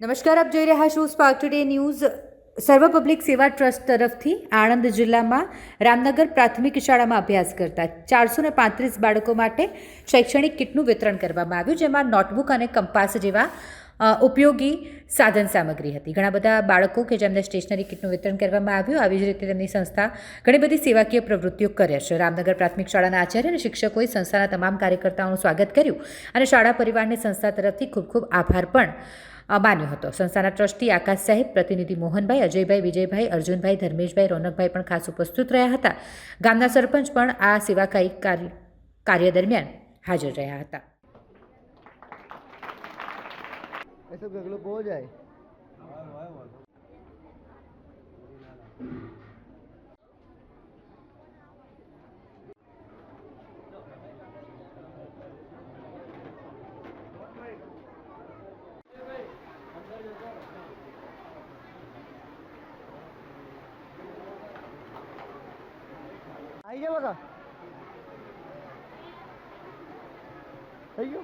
નમસ્કાર, આપ જોઈ રહ્યા છો Spark Today news Sarva public Seva trust તરફથી આણંદ જિલ્લામાં રામનગર પ્રાથમિક શાળામાં અભ્યાસ કરતા ચારસો ને પાંત્રીસ બાળકો માટે શૈક્ષણિક કિટનું વિતરણ કરવામાં આવ્યું, જેમાં નોટબુક અને કંપાસ જેવા ઉપયોગી સાધન સામગ્રી હતી. ઘણા બધા બાળકો કે જેમને સ્ટેશનરી કિટનું વિતરણ કરવામાં આવ્યું, આવી જ રીતે તેમની સંસ્થા ઘણી બધી સેવાકીય પ્રવૃત્તિઓ કરે છે. રામનગર પ્રાથમિક શાળાના આચાર્ય અને શિક્ષકોએ સંસ્થાના તમામ કાર્યકર્તાઓનું સ્વાગત કર્યું અને શાળા પરિવારને સંસ્થા તરફથી ખૂબ ખૂબ આભાર પણ માન્યો હતો. સંસ્થાના ટ્રસ્ટી આકાશ સાહેબ પ્રતિનિધિ મોહનભાઈ, અજયભાઈ, વિજયભાઈ, અર્જુનભાઈ, ધર્મેશભાઈ, રોનકભાઈ પણ ખાસ ઉપસ્થિત રહ્યા હતા. ગામના સરપંચ પણ આ સેવાકાયી કાર્ય કાર્ય દરમિયાન હાજર રહ્યા હતા. आहे बघा. थँक्यू